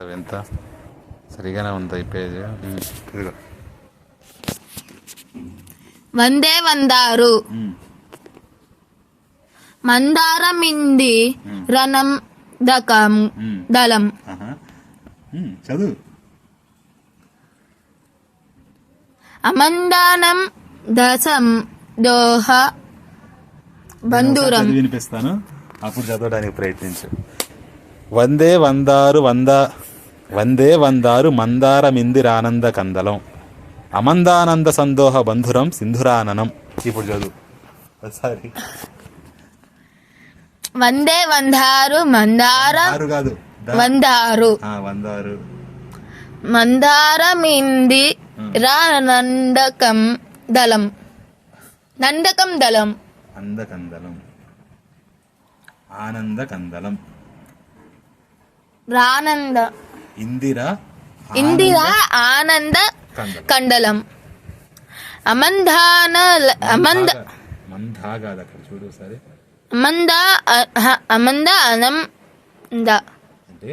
ఎంత? సరిగానే ఉంది ఈ పేజ్. వందే వందారు. మందారమింది రణం దకం దళం చదువు అమందానం దశం దోహ బంధురం వినిపిస్తాను అప్పుడు చదవడానికి ప్రయత్నించు. వందే వందారు వంద వందే వందారు మందారమిందిరానంద కందలం. అమందానంద సందోహ బంధురం సింధురాననం. ఇప్పుడు చదువు. ఒకసారి వందే వందారు మందార. కాదు. వందారు. వందారు. మందారమింది రానందకం దళం. నందకం దళం. అందకందలం ఆనంద కందలం రానంద. ఇందిర ఇందిరా ఆనంద కండలం. అమందాన అమంద మందా కాదు అక్కడ చూడు సరే అమంద అమంద అనం ద. అంటే?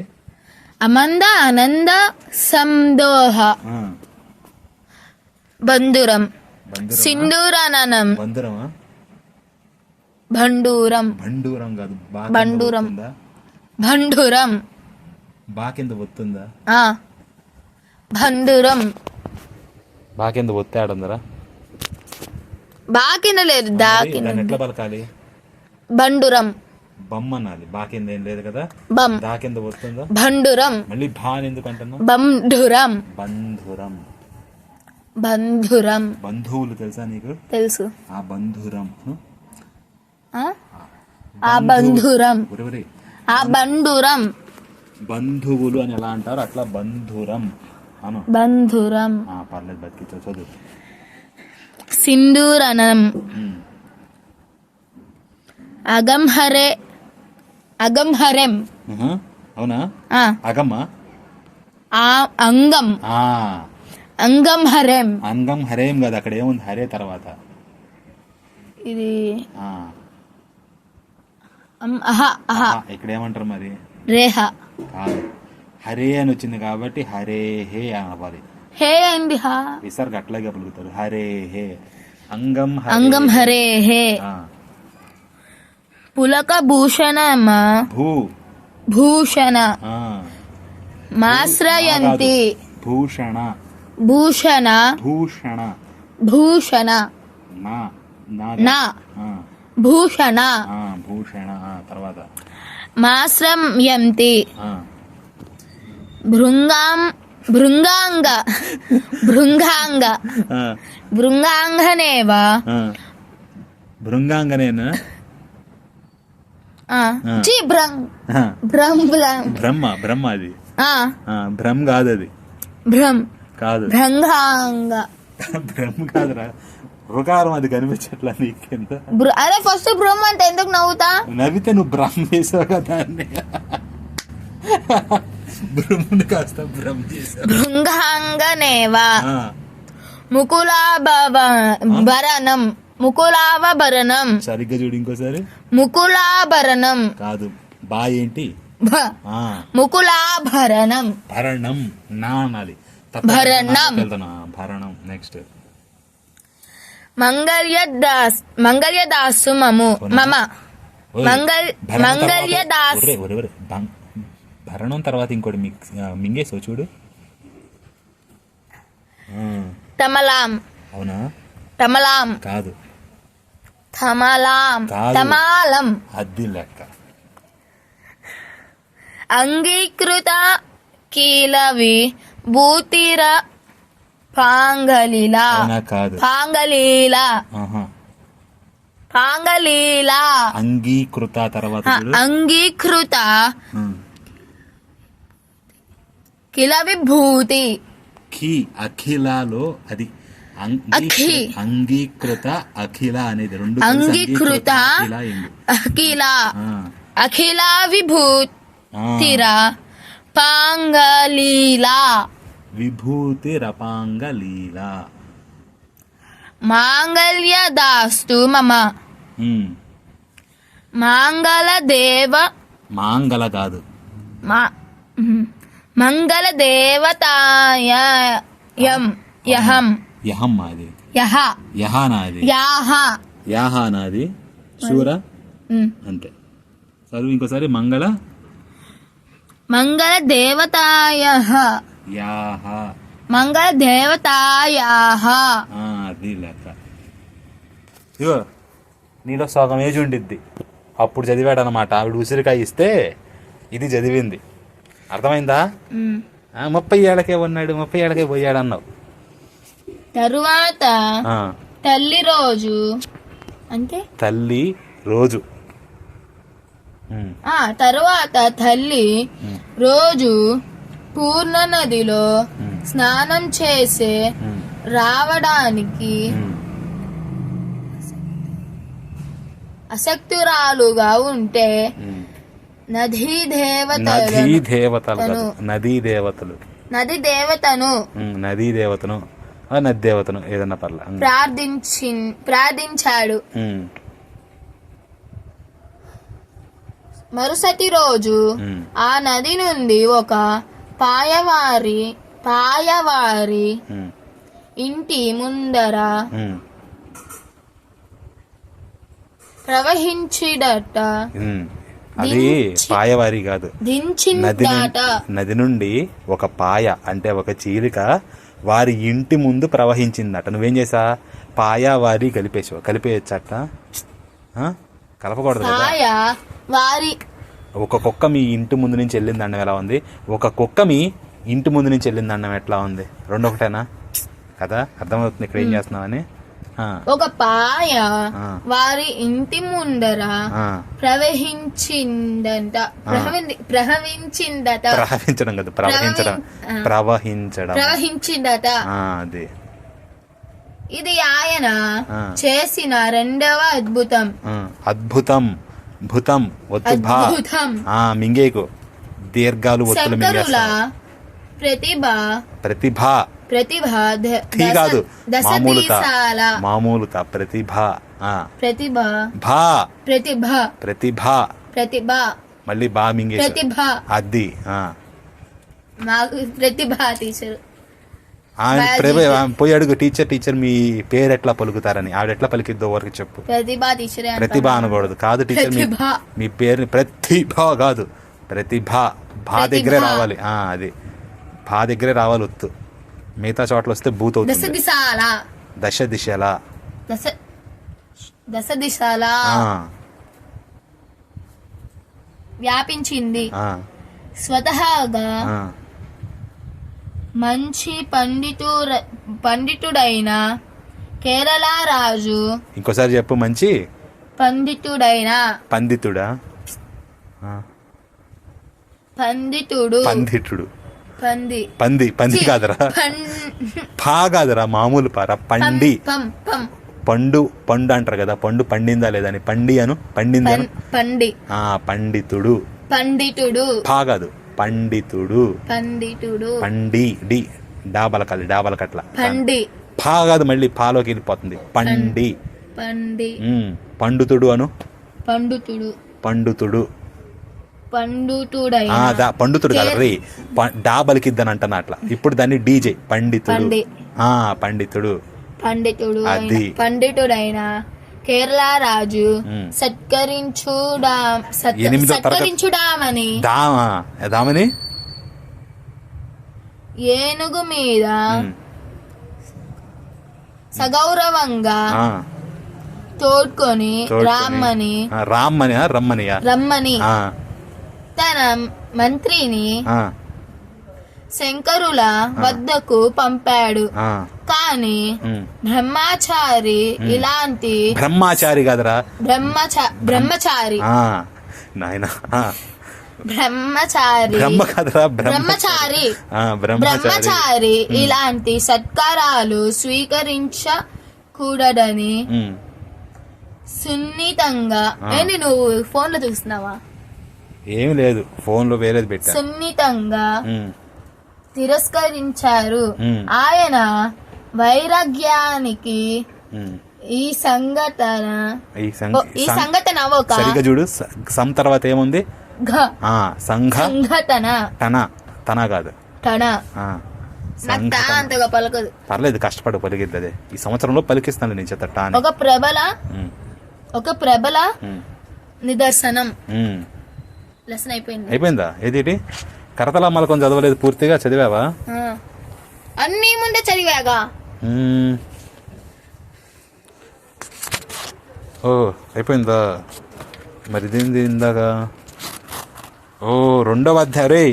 అమంద ఆనంద సందోహ. బంధురం. బంధురమా? భండూరం బండూరం. కాదు. ఒత్తుందా? భండూరం బా కింద ఒత్తుందా ఆ. భండూరం బా కింద ఒత్తాడుందరా బాకిన లేదు దాన్ని ఎట్లా పలకాలి? బండురం. బమ్ అనాలి బా కింద ఏం లేదు కదా? బం దా కింద వస్తుందా? భండురం మళ్ళీ భా అని ఎందుకు అంటున్నావు? బంధురం. బంధురం. బంధురం. బంధువులు తెలుసా నీకు? తెలుసు. ఆ బంధురం? ఆ? బంధురం. ఆ బండురం బంధువులు అని ఎలా అంటారు? అట్లా బంధురం. అను బంధురం. ఆ, పర్లేదు బతికించు చదువు. సింధూరనం. ఉమ్. అగంహరే అగంహరెం. అవునా? అగమ్మ ఆ అంగం. ఆ. అంగం హరెం. అంగం హరేం కాదు అక్కడ ఏముంది? హరే తర్వాత. ఇది ఇక్కడ ఏమంటారు మరి? రేహ. కాదు. హరే అని వచ్చింది కాబట్టి హరే హే అనవాలి హే అయింది హా. విసర్గ అట్లాగే పలుకుతారు. హరే హే. అంగం అంగం హరే హే. ఆ, పులక భూషణమ? భూ. భూషణ. మాశ్రయంతి. భూషణ. భూషణ. భూషణ. భూషణ. నా. భూషణ. భూషణ. తర్వాత. మాశ్రయంతి భృంగాం భృంగాంగ. భృంగాంగ. భృంగాంగనేవ. భృంగాంగనేనా? బ్రహ్మ బ్రహ్మ అది. భ్రమ్ కాదు అది భ్రం. కాదు. బ్రహ్మ కాదురా. రుకారం అది కనిపించట్లా నీకు కింద? అరే ఫస్ట్ భ్రం అంటే ఎందుకు నవ్వుతా? నవ్వితే నువ్వు బ్రహ్మ చేసావు కదా అని బ్రహ్మని కాస్త బ్రహ్మ చేసావు. భృంగాంగనేవ. ముకులాభరణం సరిగ్గా చూడు ఇంకోసారి. ముకులాభరణం. కాదు బా ఏంటి ముకులాభరణం. భరణం. నా అనాలి. భరణం. భరణం. నెక్స్ట్ మంగళ్యదాస్ మంగళ్యదాసు మము. మమ మంగళ్ మంగళ్యదాస్. భరణం తర్వాత ఇంకోటి మింగేసావు చూడు. తమలాం. అవునా? తమలాం. కాదు. తమలాం. తమాలం. అద్ది లెక్క. అంగీకృత కీలవి భూతిర పాంగలీలా. కాదు. పాంగలీలా. అంగీకృత తర్వాత అంగీకృత ఆ. కిల విభూతి ఖి అఖిలాలో అది. అంగీకృత అఖిల అనేది రెండు అంగీకృత అఖిల. అఖిల. విభూతిర. పాంగలీలా. విభూతి రపాంగ లీల మాంగళ్య దాస్తు మమ. మాంగళ దేవ మాంగళ కాదు. మా మంగళ దేవతాయ యం యహం. యహం అది యహ. యహ నాది యాహ. యాహ నాది శూర. అంతే. చదువు ఇంకోసారి మంగళ. మంగళ దేవతాయ యాహ. మంగళ దేవతాయాహ. అది లెక్క. ఇగో నీలో సగం ఏజ్ ఉండిద్ది. అప్పుడు చదివాడు అనమాట ఆవిడ ఉసిరికాయ ఇస్తే ఇది చదివింది. అర్థమైందా? ముప్పై ఏళ్ళకే ఉన్నాడు ముప్పై ఏళ్ళకే పోయాడు అన్నావు తరువాత తల్లి రోజు. అంటే? తల్లి రోజు. ఆ తరువాత తల్లి రోజు పూర్ణ నదిలో స్నానం చేసే రావడానికి. అసక్తురాలుగా ఉంటే. నదీ దేవత నదీ దేవతలు నదీ దేవతలు నది దేవతను నదీ దేవతను నది దేవతను ఏదన్నా పర్లా. ప్రార్థించి ప్రార్థించాడు. మరుసటి రోజు ఆ నది నుండి ఒక పాయవారి పాయవారి ఇంటి ముందర ప్రవహించిడట. అది పాయవారి కాదు. నది నుండి ఒక పాయ అంటే ఒక చీలిక వారి ఇంటి ముందు ప్రవహించిందట. నువ్వేం చేసా పాయ వారి కలిపేసావు కలిపేయచ్చట? కలపకూడదు వారి. ఒక కుక్క మీ ఇంటి ముందు నుంచి వెళ్ళింది అన్నం ఎలా ఉంది? ఒక కుక్క మీ ఇంటి ముందు నుంచి వెళ్ళింది అన్నం ఎట్లా ఉంది? రెండు ఒకటేనా కదా? అర్థమవుతుంది ఇక్కడ ఏం చేస్తున్నావని ఆ, ఒక పాయ. వారి ఇంటి ముందర. ప్రవహించిందంట. ప్రవహించిందట. ప్రవహించడం కదా ప్రవహించడం. ప్రవహించడం. ప్రవహించిందట. అది. ఇది ఆయన. చేసిన రెండవ అద్భుతం. అద్భుతం. భుతం ఒత్తు భా అద్భుతం. ఆ మింగేకు. దీర్ఘాలు ఒత్తులు శంకరుల మింగేస్తా ప్రతిభ. ప్రతిభ. ప్రతిభ థీ కాదు మామూలుత. మామూలుత. ప్రతిభ. ప్రతిభ. భా. ప్రతిభ. ప్రతిభ. ప్రతిభ. మళ్ళీ బా మింగేసా ప్రతిభ. అది ఆ. మాకు ప్రతిభ టీచర్. పోయి అడుగు టీచర్ టీచర్ మీ పేరు ఎట్లా పలుకుతారని. ఆవిడ ఎట్లా పలికిద్దో వరకు చెప్పు. ప్రతిభ టీచర్ ప్రతిభ అనకూడదు. కాదు టీచర్ మీ. మీ పేరుని ప్రతిభ కాదు. ప్రతిభ. భా దగ్గరే. రావాలి. ఆ అది. భా దగ్గరే రావాలి ఒత్తు. మిగతా చోట్ల వస్తే బూత్ దశ అవుతుంది దిశాల. దశ దిశల. దశ దశ దిశాల. ఆ, వ్యాపించింది. ఆ, స్వతహాగా ఆ. మంచి పండితు పండితుడైన కేరళ రాజు ఇంకోసారి చెప్పు మంచి. పండితుడైన పండితుడా? ఆ, పండితుడు. పండితుడు. పంది. పంది పంది కాదురా. పం- కాదురా మామూలు పారా పండి పండు పండు అంటారు కదా పండు పండిందా లేదా అని. పండి అను పండింది పండి. ఆ పండితుడు. పండితుడు. పా కాదు పండితుడు. పండితుడు. పండి డి డాబలకల్లి డాబలకట్ల పండి. పా కాదు మళ్ళీ పాలోకి వెళ్ళిపోతుంది. పండి. పండి. పండుతుడు అను. పండుతుడు. పండుతుడు. దా పండుతుడు కదా రే ప- డాబలికిద్దని అంటున్నా అట్లా. ఇప్పుడు దాన్ని డీజే పండితుడు. పండితుడు. పండితుడు అయిన. పండితుడైన కేరళ రాజు. సత్కరించుడా సత్కరించుడామని దామా దామని? ఏనుగు మీద సగౌరవంగా తోడ్కొని. రామ్మని రామ్మని రమ్మని. ఆ, తన మంత్రిని శంకరుల వద్దకు పంపాడు. కాని. బ్రహ్మచారి ఇలాంటి బ్రహ్మచారి కాదురా. బ్రహ్మచా బ్రహ్మచారి. నాయన బ్రహ్మచారి. బ్రహ్మచారి. బ్రహ్మచారి. ఇలాంటి సత్కారాలు స్వీకరించకూడదని సున్నితంగా. ఏంటి నువ్వు ఫోన్లో చూస్తున్నావా? ఏమి లేదు ఫోన్లో వేరేది పెట్టా. సున్నితంగా తిరస్కరించారు. ఆయన వైరాగ్యానికి. ఈ సంఘటన ఈ సంఘటన ఒక సరిగ్గా చూడు స- తర్వాత ఏముంది? ఘ- ఆ సంఘ సంఘటన. టన టన కాదు. టన ఆ, నాకు తా సంఘ అంతగా పలకదు. పర్లేదు కష్టపడు పలికిద్ది అదే ఈ సంవత్సరంలో పలికిస్తాను నేను చేత టాని ఒక ప్రబల ఒక ప్రబల నిదర్శనం. లెసన్ అయిపోయింది. అయిపోయిందా? ఏది? కరతలా మలకం చదవలేదు పూర్తిగా చదివావా. అన్నీ ముందే చదివాగా. ఓ అయిపోయిందా? మరి ఇదేంది ఇందాక? ఓ రెండవ అధ్యాయం. రే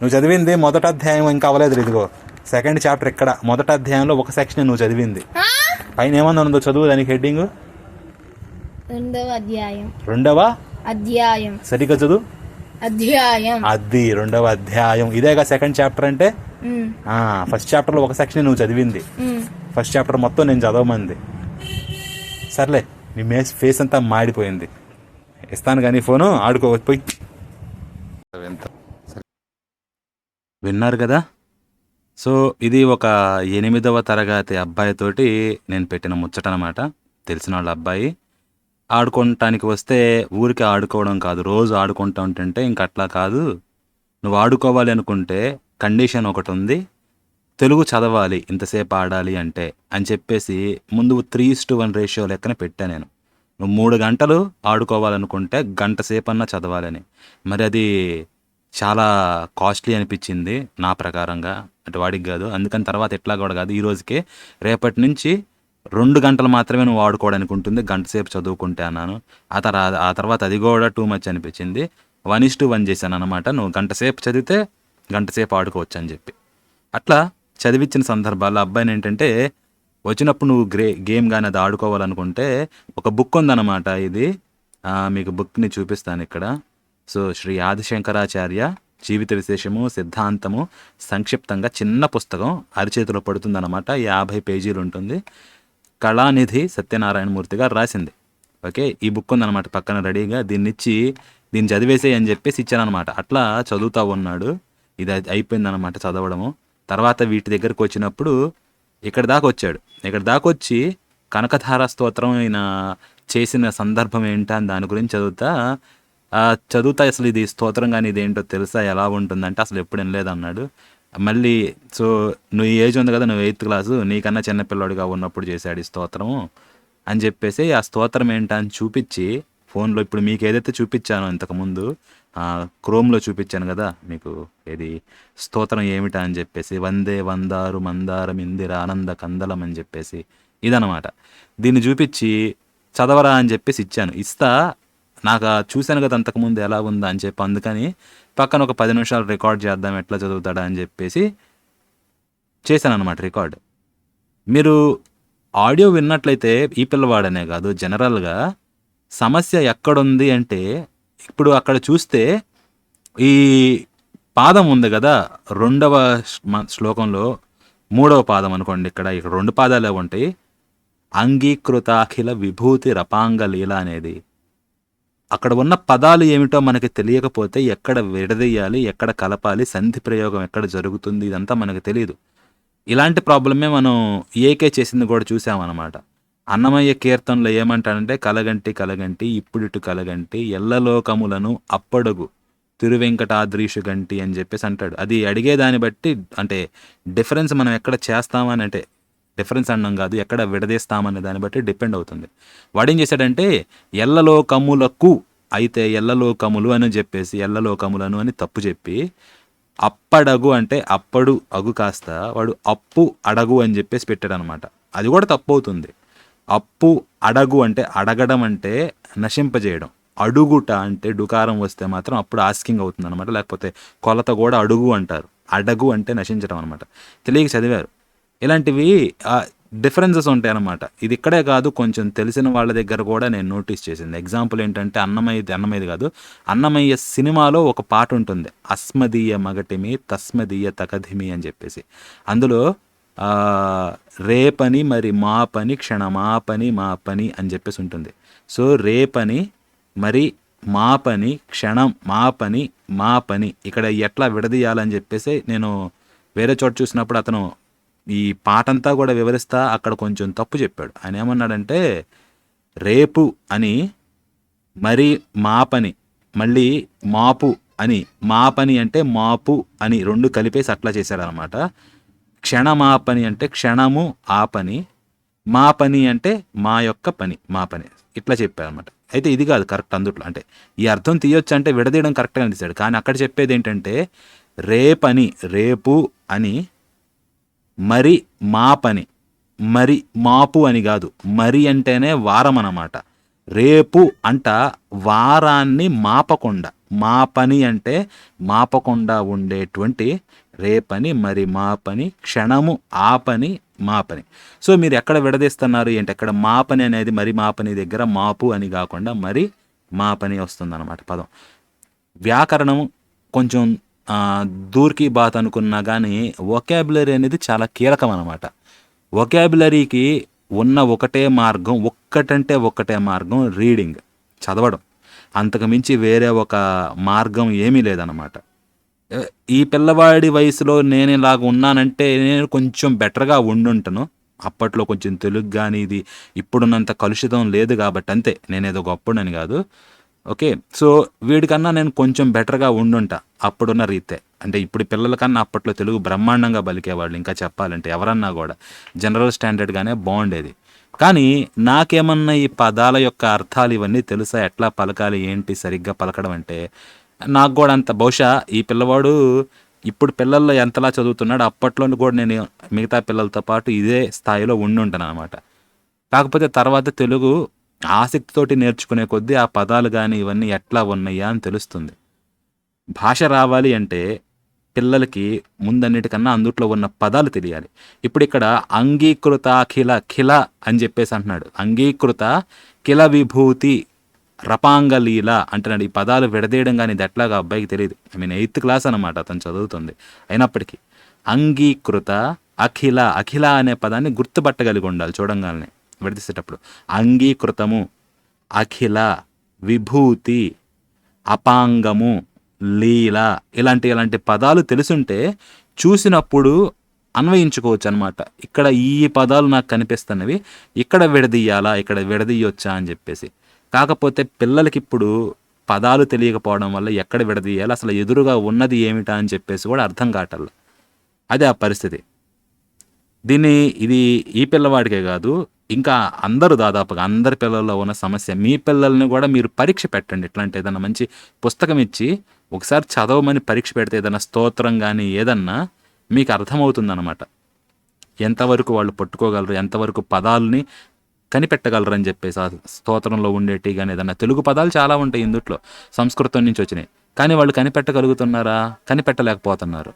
నువ్వు చదివింది మొదటి అధ్యాయం ఇంకా అవ్వలేదు ఇదిగో. సెకండ్ చాప్టర్ ఇక్కడ. మొదటి అధ్యాయంలో ఒక సెక్షన్ నువ్వు చదివింది? పైన ఏమన్నా ఉందో చదువు దానికి హెడ్డింగ్ రెండవ అధ్యాయం. రెండవ? అధ్యాయం. సరిగ్గా చదువు? అధ్యాయం. అది రెండవ అధ్యాయం. ఇదేగా సెకండ్ చాప్టర్ అంటే? ఫస్ట్ చాప్టర్లో ఒక సెక్షన్ నువ్వు చదివింది. ఫస్ట్ చాప్టర్ మొత్తం నేను చదవమంది. సర్లే నీ మేస్ ఫేస్ అంతా మాడిపోయింది. ఇస్తాను కానీ ఫోను ఆడుకోవచ్చు పోయి. విన్నారు కదా? సో ఇది ఒక ఎనిమిదవ తరగతి అబ్బాయితోటి నేను పెట్టిన ముచ్చట అనమాట తెలిసిన వాళ్ళ అబ్బాయి. ఆడుకోవటానికి వస్తే ఊరికి ఆడుకోవడం కాదు. రోజు ఆడుకుంటా ఉంటుంటే ఇంక అట్లా కాదు. నువ్వు ఆడుకోవాలి అనుకుంటే కండిషన్ ఒకటి ఉంది. తెలుగు చదవాలి ఇంతసేపు ఆడాలి అంటే అని చెప్పేసి ముందు త్రీ టు వన్ రేషియో లెక్కన పెట్టా నేను. నువ్వు మూడు గంటలు ఆడుకోవాలనుకుంటే గంట సేపన్నా చదవాలని. మరి అది చాలా కాస్ట్లీ అనిపించింది నా ప్రకారంగా. అటు వాడికి కాదు. అందుకని తర్వాత ఎట్లా కూడా కాదు. ఈ రోజుకే రేపటి నుంచి రెండు గంటలు మాత్రమే నువ్వు ఆడుకోవడానికి ఉంటుంది. గంట సేపు చదువుకుంటే అన్నాను. ఆ తర్వాత ఆ తర్వాత అది కూడా టూ మచ్ అనిపించింది. వన్ ఇస్ టు వన్ చేశాను అనమాట నువ్వు గంట సేపు చదివితే గంట సేపు ఆడుకోవచ్చు అని చెప్పి. అట్లా చదివించిన సందర్భాల్లో అబ్బాయిని ఏంటంటే వచ్చినప్పుడు నువ్వు గ్రే గేమ్ కానీ అది ఆడుకోవాలనుకుంటే ఒక బుక్ ఉందన్నమాట ఇది. మీకు బుక్ని చూపిస్తాను ఇక్కడ. సో శ్రీ ఆదిశంకరాచార్య జీవిత విశేషము సిద్ధాంతము సంక్షిప్తంగా చిన్న పుస్తకం అరిచేతిలో పడుతుందన్నమాట. యాభై పేజీలు ఉంటుంది. కళానిధి సత్యనారాయణమూర్తి గారు రాసింది. ఓకే ఈ బుక్ ఉందన్నమాట పక్కన రెడీగా. దీన్ని ఇచ్చి దీన్ని చదివేసే అని చెప్పేసి ఇచ్చానమాట అట్లా చదువుతా ఉన్నాడు. ఇది అయి- అయిపోయిందన్నమాట చదవడము. తర్వాత వీటి దగ్గరకు వచ్చినప్పుడు ఇక్కడ దాకా వచ్చాడు. ఇక్కడ దాకా వచ్చి కనకధార స్తోత్రం ఈయన చేసిన సందర్భం ఏంటా అని దాని గురించి చదువుతా ఆ, చదువుతా అసలు ఇది స్తోత్రం కానీ ఇది ఏంటో తెలుసా? ఎలా ఉంటుందంటే అసలు ఎప్పుడు వినలేదన్నాడు. మళ్ళీ సో నువ్వు ఏజ్ ఉంది కదా నువ్వు ఎయిత్ క్లాసు నీకన్నా చిన్నపిల్లాడిగా ఉన్నప్పుడు చేశాడు ఈ స్తోత్రము అని చెప్పేసి ఆ స్తోత్రం ఏంటా అని చూపించి ఫోన్లో ఇప్పుడు మీకు ఏదైతే చూపించానో ఇంతకుముందు క్రోమ్లో చూపించాను కదా మీకు ఏది స్తోత్రం ఏమిటా అని చెప్పేసి వందే వందారు మందారం ఇందిర ఆనంద కందలం అని చెప్పేసి ఇదనమాట దీన్ని చూపించి చదవరా అని చెప్పేసి ఇచ్చాను. ఇస్తా నాకు చూశాను కదా అంతకుముందు ఎలా ఉందా అని చెప్పి అందుకని పక్కన ఒక పది నిమిషాలు రికార్డ్ చేద్దాం ఎట్లా చదువుతాడా అని చెప్పేసి చేశాను అనమాట రికార్డ్. మీరు ఆడియో విన్నట్లయితే ఈ పిల్లవాడనే కాదు జనరల్గా సమస్య ఎక్కడుంది అంటే ఇప్పుడు అక్కడ చూస్తే ఈ పాదం ఉంది కదా రెండవ శ్లోకంలో మూడవ పాదం అనుకోండి ఇక్కడ ఇక్కడ రెండు పాదాలే ఉంటాయి. అంగీకృతాఖిల విభూతి రపాంగ లీల అనేది. అక్కడ ఉన్న పదాలు ఏమిటో మనకి తెలియకపోతే ఎక్కడ విడదీయాలి ఎక్కడ కలపాలి సంధి ప్రయోగం ఎక్కడ జరుగుతుంది ఇదంతా మనకు తెలియదు ఇలాంటి ప్రాబ్లమే మనం ఏకే చేసింది కూడా చూసామన్నమాట. అన్నమయ్య కీర్తనలో ఏమంటాడంటే కలగంటి కలగంటి ఇప్పుడిటు కలగంటి ఎల్లలోకములను అప్పడుగు తిరువెంకటాద్రీషు గంటి అని చెప్పేసి అంటాడు. అది అడిగేదాన్ని బట్టి అంటే డిఫరెన్స్ మనం ఎక్కడ చేస్తామని అంటే డిఫరెన్స్ అనడం కాదు ఎక్కడ విడదీస్తామనే దాన్ని బట్టి డిపెండ్ అవుతుంది. వాడేం చేశాడంటే ఎల్లలోకములకు అయితే ఎల్లలోకములు అని చెప్పేసి ఎల్లలోకములను అని తప్పు చెప్పి అప్పడగు అంటే అప్పడు అగు కాస్త వాడు అప్పు అడగు అని చెప్పేసి పెట్టాడు అనమాట అది కూడా తప్పు అవుతుంది. అప్పు అడగు అంటే అడగడం అంటే నశింపజేయడం. అడుగుట అంటే డుకారం వస్తే మాత్రం అప్పుడు ఆస్కింగ్ అవుతుంది అనమాట లేకపోతే కొలత కూడా అడుగు అంటారు. అడగు అంటే నశించడం అనమాట తెలియక చదివారు. ఇలాంటివి డిఫరెన్సెస్ ఉంటాయి అన్నమాట ఇది ఇక్కడే కాదు కొంచెం తెలిసిన వాళ్ళ దగ్గర కూడా నేను నోటీస్ చేసింది. ఎగ్జాంపుల్ ఏంటంటే అన్నమయ్యది అన్నమయ్యది కాదు. అన్నమయ్య సినిమాలో ఒక పాట ఉంటుంది. అస్మదీయ మగటిమి తస్మదీయ తకధిమి అని చెప్పేసి. అందులో రేపని మరి మా పని క్షణమా పని మా పని అని చెప్పేసి ఉంటుంది. సో రేపని మరి మా పని క్షణం మా పని మా పని ఇక్కడ ఎట్లా విడదీయాలని చెప్పేసి నేను వేరే చోట చూసినప్పుడు అతను ఈ పాటంతా కూడా వివరిస్తా అక్కడ కొంచెం తప్పు చెప్పాడు. ఆయన ఏమన్నాడంటే రేపు అని మరి మా పని మళ్ళీ మాపు అని మా పని అంటే మాపు అని రెండు కలిపేసి అట్లా చేశారనమాట క్షణమాపని అంటే క్షణము ఆ పని మా పని అంటే మా యొక్క పని మా పని ఇట్లా చెప్పారనమాట అయితే ఇది కాదు కరెక్ట్ అందుట్లో. అంటే ఈ అర్థం తీయొచ్చు అంటే విడదీయడం కరెక్ట్గా అనిపిస్తాడు కానీ అక్కడ చెప్పేది ఏంటంటే రేపని రేపు అని మరి మా పని మరి మాపు అని కాదు మరి అంటేనే వారం అన్నమాట రేపు అంట వారాన్ని మాపకుండా. మా పని అంటే మాపకుండా ఉండేటువంటి రేపని మరి మా పని క్షణము ఆ పని మా పని సో మీరు ఎక్కడ విడదీస్తున్నారు ఏంటి? ఎక్కడ మా పని అనేది మరి మా పని దగ్గర మాపు అని కాకుండా మరి మా పని వస్తుందన్నమాట పదం. వ్యాకరణం కొంచెం దూర్కి బాత్ అనుకున్నా కానీ ఒకాబులరీ అనేది చాలా కీలకం అనమాట ఒకాబులరీకి ఉన్న ఒకటే మార్గం ఒక్కటంటే ఒక్కటే మార్గం రీడింగ్ చదవడం. అంతకు మించి వేరే ఒక మార్గం ఏమీ లేదనమాట ఈ పిల్లవాడి వయసులో నేను ఇలాగ ఉన్నానంటే నేను కొంచెం బెటర్గా ఉండుంటాను. అప్పట్లో కొంచెం తెలుగు కానీ ఇది ఇప్పుడున్నంత కలుషితం లేదు కాబట్టి అంతే. నేనేదో గొప్పనని కాదు. ఓకే? సో వీడికన్నా నేను కొంచెం బెటర్గా ఉండుంటా. అప్పుడున్న రీతే. అంటే ఇప్పుడు పిల్లలకన్నా అప్పట్లో తెలుగు బ్రహ్మాండంగా పలికేవాళ్ళు ఇంకా చెప్పాలంటే ఎవరన్నా కూడా. జనరల్ స్టాండర్డ్గానే బాగుండేది కానీ నాకేమన్నా ఈ పదాల యొక్క అర్థాలు ఇవన్నీ తెలుసా? ఎట్లా పలకాలి? ఏంటి? సరిగ్గా పలకడం అంటే నాకు కూడా అంత బహుశా ఈ పిల్లవాడు ఇప్పుడు పిల్లల్లో ఎంతలా చదువుతున్నాడు అప్పట్లో కూడా నేను మిగతా పిల్లలతో పాటు ఇదే స్థాయిలో ఉండి ఉంటాను అనమాట కాకపోతే తర్వాత తెలుగు ఆసక్తితోటి నేర్చుకునే కొద్దీ ఆ పదాలు కానీ ఇవన్నీ ఎట్లా ఉన్నాయా అని తెలుస్తుంది. భాష రావాలి అంటే పిల్లలకి ముందన్నిటికన్నా అందుట్లో ఉన్న పదాలు తెలియాలి. ఇప్పుడు ఇక్కడ అంగీకృత అఖిల ఖిల అని చెప్పేసి అంటున్నాడు. అంగీకృత కిల విభూతి రపాంగలీల అంటున్నాడు. ఈ పదాలు విడదీయడం కానీ ఇది ఎట్లాగా అబ్బాయికి తెలియదు. ఐ మీన్ ఎయిత్ క్లాస్ అనమాట అతను చదువుతుంది. అయినప్పటికీ అంగీకృత అఖిల అఖిల అనే పదాన్ని గుర్తుపట్టగలిగి ఉండాలి చూడంగానే. విడదీసేటప్పుడు. అంగీకృతము అఖిల విభూతి అపాంగము లీల ఇలాంటి ఇలాంటి పదాలు తెలుసుంటే చూసినప్పుడు అన్వయించుకోవచ్చు అనమాట ఇక్కడ ఈ పదాలు నాకు కనిపిస్తున్నవి ఇక్కడ విడదీయాలా ఇక్కడ విడదీయొచ్చా అని చెప్పేసి. కాకపోతే పిల్లలకి ఇప్పుడు పదాలు తెలియకపోవడం వల్ల ఎక్కడ విడదీయాలి అసలు ఎదురుగా ఉన్నది ఏమిటా అని చెప్పేసి కూడా అర్థం కావట్లేదు. అదే ఆ పరిస్థితి. దీన్ని ఇది ఈ పిల్లవాడికే కాదు ఇంకా అందరూ దాదాపుగా అందరి పిల్లల్లో ఉన్న సమస్య మీ పిల్లల్ని కూడా మీరు పరీక్ష పెట్టండి. ఇట్లాంటి ఏదైనా మంచి పుస్తకం ఇచ్చి ఒకసారి చదవమని పరీక్ష పెడితే ఏదైనా స్తోత్రం కానీ ఏదన్నా మీకు అర్థమవుతుందన్నమాట. ఎంతవరకు వాళ్ళు పట్టుకోగలరు ఎంతవరకు పదాలని కనిపెట్టగలరు అని చెప్పేసి ఆ స్తోత్రంలో ఉండేటి కానీ ఏదన్నా తెలుగు పదాలు చాలా ఉంటాయి ఇందుట్లో సంస్కృతం నుంచి వచ్చినాయి కానీ వాళ్ళు కనిపెట్టగలుగుతున్నారా? కనిపెట్టలేకపోతున్నారు.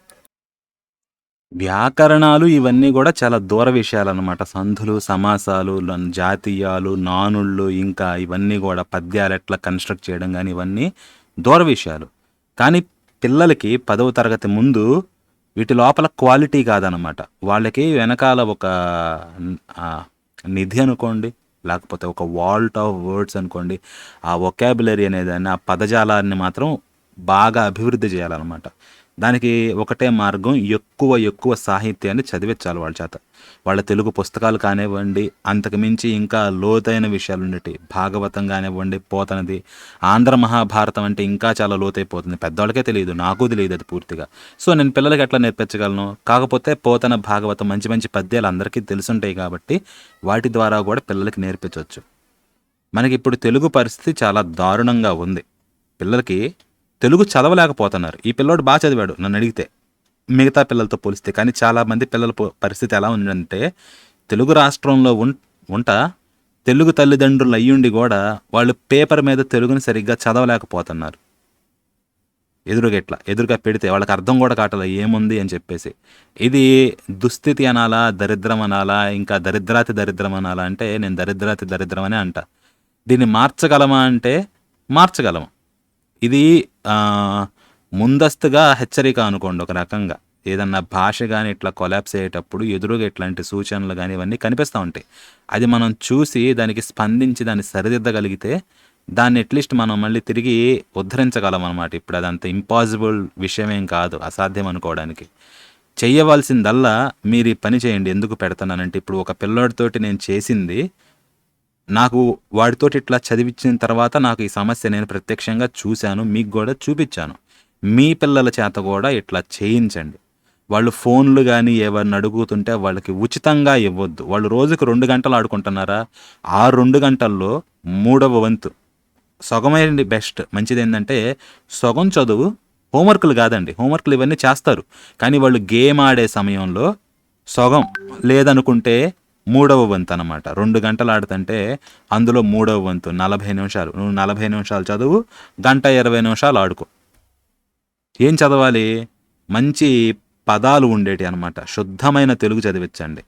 వ్యాకరణాలు ఇవన్నీ కూడా చాలా దూర విషయాలు అనమాట సంధులు సమాసాలు జాతీయాలు నానుళ్ళు ఇంకా ఇవన్నీ కూడా పద్యాలు ఎట్లా కన్స్ట్రక్ట్ చేయడం కానీ ఇవన్నీ దూర విషయాలు. కానీ పిల్లలకి పదవ తరగతి ముందు వీటి లోపల క్వాలిటీ కాదనమాట వాళ్ళకి వెనకాల ఒక నిధి అనుకోండి లేకపోతే ఒక వాల్ట్ ఆఫ్ వర్డ్స్ అనుకోండి ఆ ఒకాబులరీ అనేదాన్ని ఆ పదజాలాన్ని మాత్రం బాగా అభివృద్ధి చేయాలన్నమాట. దానికి ఒకటే మార్గం ఎక్కువ ఎక్కువ సాహిత్యాన్ని చదివించాలి వాళ్ళ చేత. వాళ్ళ తెలుగు పుస్తకాలు కానివ్వండి అంతకు మించి ఇంకా లోతైన విషయాలు ఉండేవి భాగవతం కానివ్వండి పోతనది. ఆంధ్ర మహాభారతం అంటే ఇంకా చాలా లోతైపోతుంది. పెద్దవాళ్ళకే తెలియదు నాకు తెలియదు అది పూర్తిగా. సో నేను పిల్లలకి ఎట్లా నేర్పించగలను? కాకపోతే పోతన భాగవతం మంచి మంచి పద్యాలు అందరికీ తెలుసుంటాయి కాబట్టి వాటి ద్వారా కూడా పిల్లలకి నేర్పించవచ్చు మనకి ఇప్పుడు తెలుగు పరిస్థితి చాలా దారుణంగా ఉంది. పిల్లలకి తెలుగు చదవలేకపోతున్నారు. ఈ పిల్లోడు బాగా చదివాడు నన్ను అడిగితే. మిగతా పిల్లలతో పోలిస్తే కానీ చాలామంది పిల్లల పరిస్థితి ఎలా ఉందంటే తెలుగు రాష్ట్రంలో ఉం ఉంట తెలుగు తల్లిదండ్రులు అయ్యుండి కూడా వాళ్ళు పేపర్ మీద తెలుగుని సరిగ్గా చదవలేకపోతున్నారు. ఎదురుగా ఎట్లా? ఎదురుగా పెడితే వాళ్ళకి అర్థం కూడా కాటలా ఏముంది అని చెప్పేసి. ఇది దుస్థితి అనాలా దరిద్రం అనాలా ఇంకా దరిద్రాతి దరిద్రం అనాలా అంటే నేను దరిద్రాతి దరిద్రం అనే అంట. దీన్ని మార్చగలమా అంటే మార్చగలము. ఇది ముందస్తుగా హెచ్చరిక అనుకోండి ఒక రకంగా. ఏదన్నా భాష కానీ ఇట్లా కొలాప్స్ అయ్యేటప్పుడు ఎదురుగా ఇట్లాంటి సూచనలు కానీ ఇవన్నీ కనిపిస్తూ ఉంటాయి. అది మనం చూసి దానికి స్పందించి దాన్ని సరిదిద్దగలిగితే దాన్ని అట్లీస్ట్ మనం మళ్ళీ తిరిగి ఉద్ధరించగలం అనమాట ఇప్పుడు అదంత ఇంపాసిబుల్ విషయమేం కాదు అసాధ్యం అనుకోవడానికి. చేయవలసిందల్లా మీరు ఈ పని చేయండి ఎందుకు పెడతానంటే ఇప్పుడు ఒక పిల్లోడితోటి నేను చేసింది నాకు వాడితోటి ఇట్లా చదివించిన తర్వాత నాకు ఈ సమస్య నేను ప్రత్యక్షంగా చూశాను మీకు కూడా చూపించాను. మీ పిల్లల చేత కూడా ఇట్లా చేయించండి. వాళ్ళు ఫోన్లు కానీ ఎవరిని అడుగుతుంటే వాళ్ళకి ఉచితంగా ఇవ్వద్దు. వాళ్ళు రోజుకు రెండు గంటలు ఆడుకుంటున్నారా? ఆ రెండు గంటల్లో మూడవ వంతు. సగమైంది బెస్ట్. మంచిది ఏంటంటే సగం చదువు హోంవర్క్లు కాదండి. హోంవర్క్లు ఇవన్నీ చేస్తారు. కానీ వాళ్ళు గేమ్ ఆడే సమయంలో సగం లేదనుకుంటే మూడవ వంతు అనమాట రెండు గంటలు ఆడుతుంటే అందులో మూడవ వంతు నలభై నిమిషాలు. నువ్వు నలభై నిమిషాలు చదువు గంట ఇరవై నిమిషాలు ఆడుకో. ఏం చదవాలి? మంచి పదాలు ఉండేటి అనమాట శుద్ధమైన తెలుగు చదివించండి.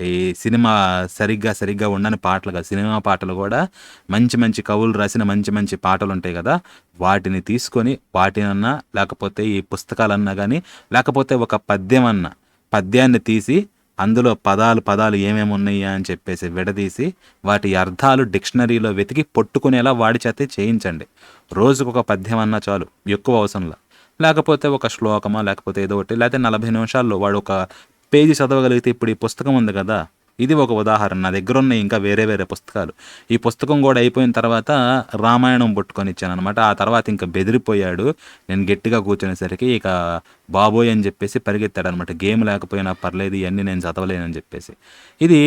ఈ సినిమా సరిగ్గా సరిగ్గా ఉండని పాటలు కాదు. సినిమా పాటలు కూడా మంచి మంచి కవులు రాసిన మంచి మంచి పాటలు ఉంటాయి కదా వాటిని తీసుకొని వాటినన్నా లేకపోతే ఈ పుస్తకాలన్నా కానీ లేకపోతే ఒక పద్యం అన్నా పద్యాన్ని తీసి అందులో పదాలు పదాలు ఏమేమి ఉన్నాయా అని చెప్పేసి విడదీసి వాటి అర్థాలు డిక్షనరీలో వెతికి పొట్టుకునేలా వాడి చేతే చేయించండి. రోజుకు ఒక పద్యం అన్నా చాలు ఎక్కువ అవసరంలా. లేకపోతే ఒక శ్లోకమా లేకపోతే ఏదో ఒకటి లేకపోతే నలభై నిమిషాల్లో వాడు ఒక పేజీ చదవగలిగితే ఇప్పుడు ఈ పుస్తకం ఉంది కదా ఇది ఒక ఉదాహరణ. నా దగ్గర ఉన్న ఇంకా వేరే వేరే పుస్తకాలు. ఈ పుస్తకం కూడా అయిపోయిన తర్వాత రామాయణం పట్టుకొని ఇచ్చాను అనమాట ఆ తర్వాత ఇంకా బెదిరిపోయాడు. నేను గట్టిగా కూర్చునేసరికి ఇక బాబోయ్ అని చెప్పేసి పరిగెత్తాడు అనమాట గేమ్ లేకపోయినా పర్లేదు ఇవన్నీ నేను చదవలేనని చెప్పేసి. ఇది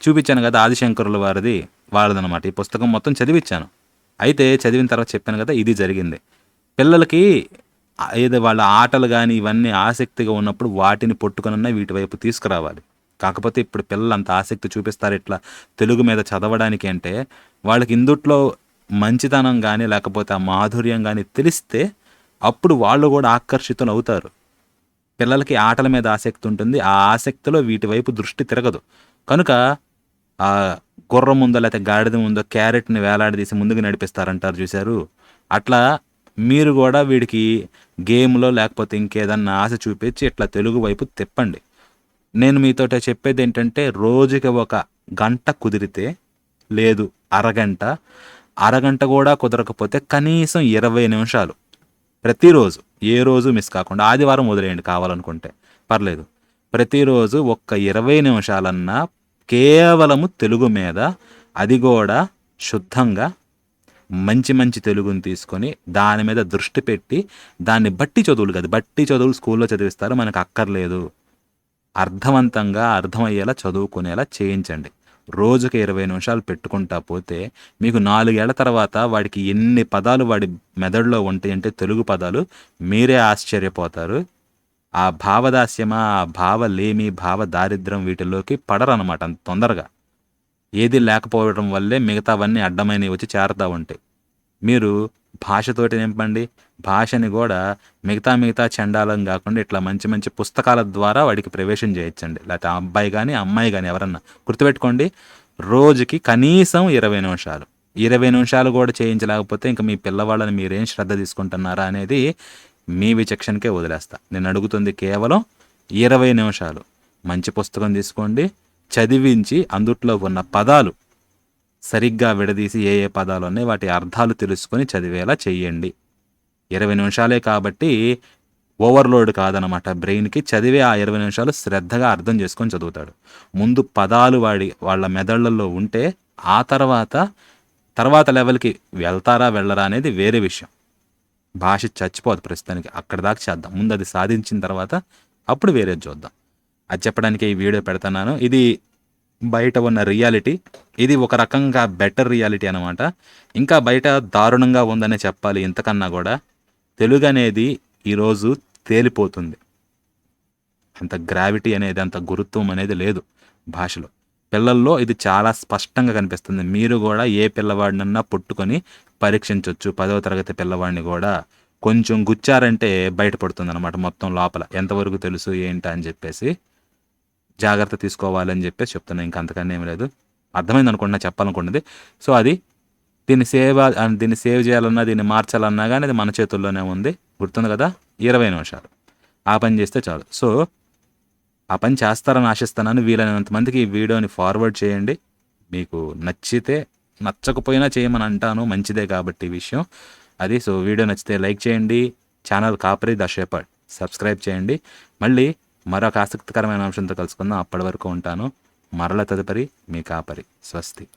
చూపించాను కదా ఆదిశంకరుల వారిది వాళ్ళదనమాట ఈ పుస్తకం మొత్తం చదివించాను అయితే చదివిన తర్వాత చెప్పాను కదా ఇది జరిగింది. పిల్లలకి ఏదో వాళ్ళ ఆటలు కానీ ఇవన్నీ ఆసక్తిగా ఉన్నప్పుడు వాటిని పట్టుకునన్నా వీటి వైపు తీసుకురావాలి. కాకపోతే ఇప్పుడు పిల్లలు అంత ఆసక్తి చూపిస్తారు ఇట్లా తెలుగు మీద చదవడానికి అంటే వాళ్ళకి ఇందుట్లో మంచితనం కానీ లేకపోతే ఆ మాధుర్యం కానీ తెలిస్తే అప్పుడు వాళ్ళు కూడా ఆకర్షితులు అవుతారు. పిల్లలకి ఆటల మీద ఆసక్తి ఉంటుంది. ఆ ఆసక్తిలో వీటి వైపు దృష్టి తిరగదు. కనుక ఆ గుర్రం ముందో లేకపోతే గాడిద ముందో క్యారెట్ని వేలాడదీసి ముందుకు నడిపిస్తారంటారు చూశారు. అట్లా మీరు కూడా వీడికి గేమ్లో లేకపోతే ఇంకేదన్నా ఆశ చూపించి ఇట్లా తెలుగు వైపు తిప్పండి. నేను మీతోట చెప్పేది ఏంటంటే రోజుకి ఒక గంట కుదిరితే లేదు అరగంట అరగంట కూడా కుదరకపోతే కనీసం ఇరవై నిమిషాలు. ప్రతిరోజు ఏ రోజు మిస్ కాకుండా ఆదివారం వదిలేయండి కావాలనుకుంటే. పర్లేదు. ప్రతిరోజు ఒక్క ఇరవై నిమిషాలన్నా కేవలము తెలుగు మీద అది కూడా శుద్ధంగా మంచి మంచి తెలుగుని తీసుకొని దాని మీద దృష్టి పెట్టి దాన్ని బట్టి చదువులు కదా బట్టి చదువులు స్కూల్లో చదివిస్తారు మనకు అక్కర్లేదు. అర్థవంతంగా అర్థమయ్యేలా చదువుకునేలా చేయించండి. రోజుకి ఇరవై నిమిషాలు పెట్టుకుంటా పోతే మీకు నాలుగేళ్ళ తర్వాత వాడికి ఎన్ని పదాలు వాడి మెదడులో ఉంటాయంటే తెలుగు పదాలు మీరే ఆశ్చర్యపోతారు. ఆ భావదాస్యమా ఆ భావలేమి భావ దారిద్ర్యం వీటిలోకి పడరనమాట అంత తొందరగా. ఏది లేకపోవడం వల్లే మిగతావన్నీ అడ్డమైనవి వచ్చి చేరుతూ ఉంటాయి. మీరు భాషతోటి నింపండి. భాషని కూడా మిగతా మిగతా చండాలం కాకుండా ఇట్లా మంచి మంచి పుస్తకాల ద్వారా వాడికి ప్రవేశం చేయించండి. లేకపోతే ఆ అబ్బాయి కానీ అమ్మాయి కానీ ఎవరన్నా గుర్తుపెట్టుకోండి. రోజుకి కనీసం ఇరవై నిమిషాలు. ఇరవై నిమిషాలు కూడా చేయించలేకపోతే ఇంకా మీ పిల్లవాళ్ళని మీరేం శ్రద్ధ తీసుకుంటున్నారా అనేది మీ విచక్షణకే వదిలేస్తా. నేను అడుగుతుంది కేవలం ఇరవై నిమిషాలు. మంచి పుస్తకం తీసుకోండి. చదివించి అందుట్లో ఉన్న పదాలు సరిగ్గా విడదీసి ఏ ఏ పదాలు ఉన్నాయి వాటి అర్థాలు తెలుసుకొని చదివేలా చెయ్యండి. ఇరవై నిమిషాలే కాబట్టి ఓవర్లోడ్ కాదనమాట. బ్రెయిన్కి చదివే ఆ ఇరవై నిమిషాలు శ్రద్ధగా అర్థం చేసుకొని చదువుతాడు. ముందు పదాలు వాడి వాళ్ళ మెదళ్ళలో ఉంటే ఆ తర్వాత తర్వాత లెవెల్కి వెళ్తారా వెళ్ళరా అనేది వేరే విషయం. భాష చచ్చిపోదు ప్రస్తుతానికి. అక్కడ దాకా చేద్దాం. ముందు అది సాధించిన తర్వాత అప్పుడు వేరేది చూద్దాం. అది చెప్పడానికి ఈ వీడియో పెడుతున్నాను. ఇది బయట ఉన్న రియాలిటీ ఇది ఒక రకంగా బెటర్ రియాలిటీ అనమాట ఇంకా బయట దారుణంగా ఉందనే చెప్పాలి ఇంతకన్నా కూడా. తెలుగు అనేది ఈరోజు తేలిపోతుంది. అంత గ్రావిటీ అనేది అంత గురుత్వం అనేది లేదు భాషలో. పిల్లల్లో ఇది చాలా స్పష్టంగా కనిపిస్తుంది. మీరు కూడా ఏ పిల్లవాడినన్నా పుట్టుకొని పరీక్షించవచ్చు పదవ తరగతి పిల్లవాడిని కూడా కొంచెం గుచ్చారంటే బయటపడుతుంది అనమాట మొత్తం లోపల. ఎంతవరకు తెలుసు ఏంటా అని చెప్పేసి. జాగ్రత్త తీసుకోవాలని చెప్పేసి చెప్తున్నాను ఇంకా అంతకన్నా ఏం లేదు. అర్థమైంది అనుకుంటున్నా చెప్పాలనుకున్నది. సో అది దీన్ని సేవ్ దీన్ని సేవ్ చేయాలన్నా దీన్ని మార్చాలన్నా కానీ అది మన చేతుల్లోనే ఉంది. గుర్తుంది కదా? ఇరవై నిమిషాలు. ఆ పని చేస్తే చాలు. సో ఆ పని చేస్తారని ఆశిస్తున్నాను. వీలైనంత మందికి ఈ వీడియోని ఫార్వర్డ్ చేయండి. మీకు నచ్చితే నచ్చకపోయినా చేయమని అంటాను. మంచిదే కాబట్టి ఈ విషయం. అది సో వీడియో నచ్చితే లైక్ చేయండి. Channel Kapari the shepherd. Subscribe చేయండి. మళ్ళీ మరొక ఆసక్తికరమైన అంశంతో కలుసుకుందాం. అప్పటి వరకు ఉంటాను. మరల తదుపరి మీ కాపరి స్వస్తి.